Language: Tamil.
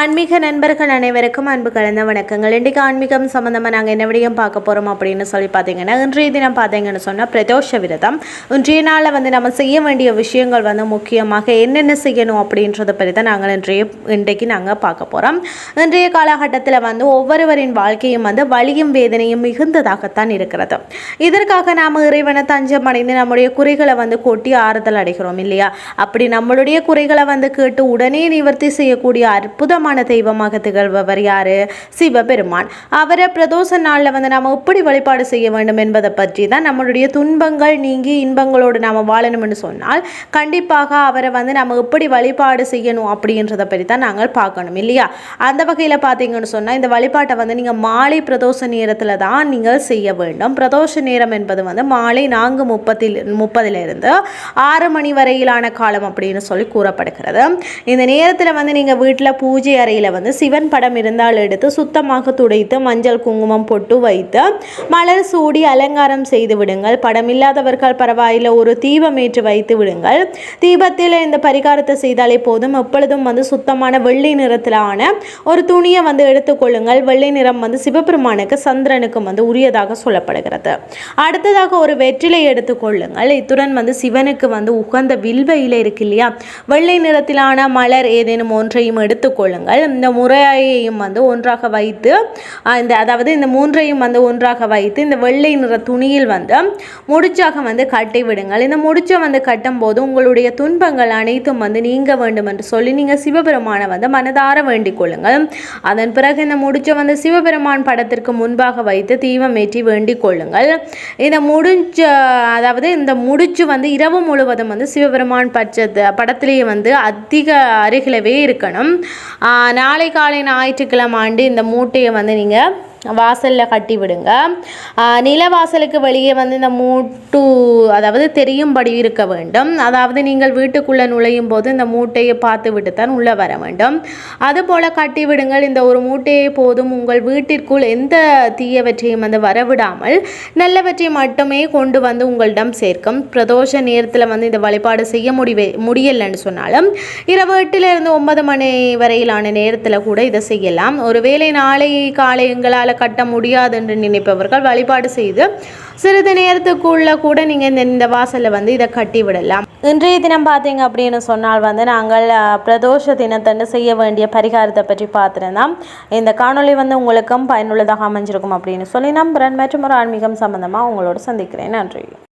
ஆன்மீக நண்பர்கள் அனைவருக்கும் அன்பு கலந்த வணக்கங்கள். இன்றைக்கு ஆன்மீகம் சம்மந்தமாக நாங்கள் என்ன விடையும் பார்க்க போகிறோம் அப்படின்னு சொல்லி பார்த்தீங்கன்னா இன்றைய தினம் பார்த்தீங்கன்னு சொன்னால் பிரதோஷ விரதம். இன்றைய நாளில் வந்து நம்ம செய்ய வேண்டிய விஷயங்கள் வந்து முக்கியமாக என்னென்ன செய்யணும் அப்படின்றத பற்றி தான் நாங்கள் இன்றைய இன்றைக்கு நாங்கள் பார்க்க போகிறோம் இன்றைய காலகட்டத்தில் வந்து ஒவ்வொருவரின் வாழ்க்கையும் வந்து வலியும் வேதனையும் மிகுந்ததாகத்தான் இருக்கிறது. இதற்காக நாம் இறைவனை தஞ்சம் அடைந்து நம்முடைய குறைகளை வந்து கொட்டி ஆறுதல் அடைகிறோம் இல்லையா? அப்படி நம்மளுடைய குறைகளை வந்து கேட்டு உடனே நிவர்த்தி செய்யக்கூடிய அற்புதமான தெய்வமாக திகழ்பவர் யார்? சிவபெருமான். அவரை பிரதோஷ நாளில் வந்து நாம் எப்படி வழிபாடு செய்ய வேண்டும் என்பதை பற்றி தான் நம்மளுடைய துன்பங்கள் நீங்கி இன்பங்களோடு நாம் வாழணும்னு சொன்னால் கண்டிப்பாக அவரை வந்து நம்ம எப்படி வழிபாடு செய்யணும் அப்படின்றத பற்றி தான் நாங்கள் பார்க்கணும் இல்லையா? அந்த வகையில் பார்த்தீங்கன்னு சொன்னால் இந்த வழிபாட்டை வந்து நீங்கள் மாலை பிரதோஷ நேரத்தில் தான் நீங்கள் செய்ய வேண்டும். பிரதோஷ நேரம் என்பது வந்து மாலை நான்கு முப்பத்தில் முப்பதிலிருந்து ஆறு மணி வரையிலான காலம் அப்படின்னு சொல்லி கூறப்படுகிறது. இந்த நேரத்தில் வந்து நீங்கள் வீட்டில் பூஜை அறையில் வந்து சிவன் படம் இருந்தால் எடுத்து சுத்தமாக துடைத்து மஞ்சள் குங்குமம் பொட்டு வைத்து மலர் சூடி அலங்காரம் செய்து விடுங்கள். படம் இல்லாதவர்கள் பரவாயில்லை ஒரு தீபம் ஏற்று வைத்து விடுங்கள். தீபத்தில் இந்த பரிகாரத்தை செய்தாலே போதும். எப்பொழுதும் வந்து சுத்தமான வெள்ளை நிறத்திலான ஒரு துணியை வந்து எடுத்துக்கொள்ளுங்கள் வெள்ளை நிறம் வந்து சிவபெருமானுக்கு சந்திரனுக்கும் வந்து உரியதாக சொல்லப்படுகிறது. அடுத்ததாக ஒரு வெற்றிலை எடுத்துக்கொள்ளுங்கள் இத்துடன் வந்து சிவனுக்கு வந்து உகந்த வில்வையில் இருக்கு இல்லையா? வெள்ளை நிறத்திலான மலர் ஏதேனும் ஒன்றையும் எடுத்துக்கொள்ளுங்கள் இந்த முறையையும் வந்து ஒன்றாக வைத்து இந்த அதாவது இந்த மூன்றையும் வந்து ஒன்றாக வைத்து இந்த வெள்ளை நிற துணியில் வந்து முடிச்சாக வந்து கட்டி விடுங்கள். இந்த முடிச்சை வந்து கட்டும்போது உங்களுடைய துன்பங்கள் அனைத்தும் வந்து நீங்க வேண்டும் என்று சொல்லி நீங்கள் சிவபெருமானை வந்து மனதார வேண்டிக் கொள்ளுங்கள். அதன் பிறகு இந்த முடிச்சை வந்து சிவபெருமான் படத்திற்கு முன்பாக வைத்து தீபம் ஏற்றி வேண்டிக் கொள்ளுங்கள். இந்த முடிஞ்ச அதாவது இந்த முடிச்சு வந்து இரவு முழுவதும் வந்து சிவபெருமான் பட்சத்து படத்திலேயே வந்து அதிக அருகிலவே இருக்கணும். நாளை காலை ஞாயிற்றுக்கிழமை ஆண்டு இந்த மூட்டையை வந்து நீங்கள் வாசலில் கட்டி விடுங்க. நில வாசலுக்கு வெளியே வந்து இந்த மூட்டு அதாவது தெரியும்படி இருக்க வேண்டும். அதாவது நீங்கள் வீட்டுக்குள்ளே நுழையும் போது இந்த மூட்டையை பார்த்து விட்டு தான் உள்ளே வர வேண்டும். அதுபோல் கட்டி விடுங்கள். இந்த ஒரு மூட்டையை போதும் உங்கள் வீட்டிற்குள் எந்த தீயவற்றையும் வந்து வரவிடாமல் நல்லவற்றை மட்டுமே கொண்டு வந்து உங்களிடம் சேர்க்கும். பிரதோஷ நேரத்தில் வந்து இந்த வழிபாடு செய்ய முடிவே முடியலைன்னு சொன்னாலும் இரவு எட்டிலிருந்து ஒன்பது மணி வரையிலான நேரத்தில் கூட இதை செய்யலாம். ஒருவேளை நாளை காலை எங்களால் கட்ட முடியாது என்று நினைப்பவர்கள் வழிபாடு செய்து சிறிது நேரத்துக்குள்ள கூட நீங்கள் இந்த இந்த வாசலில் வந்து இதை கட்டி விடலாம். இன்றைய தினம் பார்த்தீங்க அப்படின்னு சொன்னால் வந்து நாங்கள் பிரதோஷ தினத்தன்று செய்ய வேண்டிய பரிகாரத்தை பற்றி பார்த்துருந்தோம். இந்த காணொளி வந்து உங்களுக்கும் பயனுள்ளதாக அமைஞ்சிருக்கும் அப்படின்னு சொல்லி நம்புகிறேன் மற்றும் ஒரு ஆன்மீகம் சம்பந்தமா உங்களோட சந்திக்கிறேன். நன்றி.